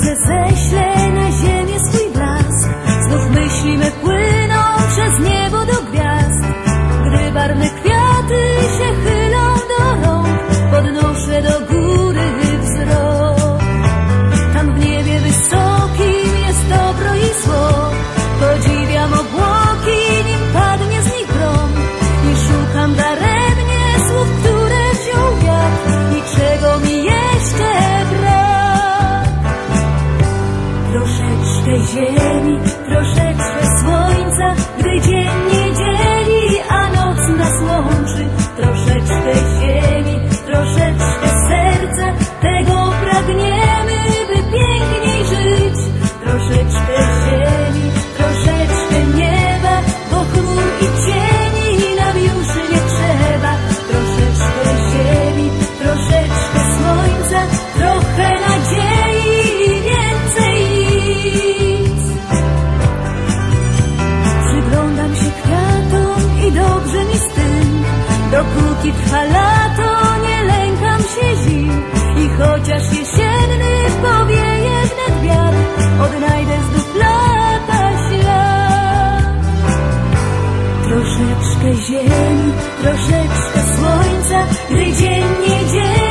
słońce ześle na ziemię swój blask. Znów myślimy płynąć tej ziemi, troszeczkę słońca, gdy dzień Dopóki trwa to nie lękam się zim. I chociaż jesienny powieje wnet wiatr Odnajdę znów lata ślad. Troszeczkę ziemi, troszeczkę słońca Gdy dzień nie dzień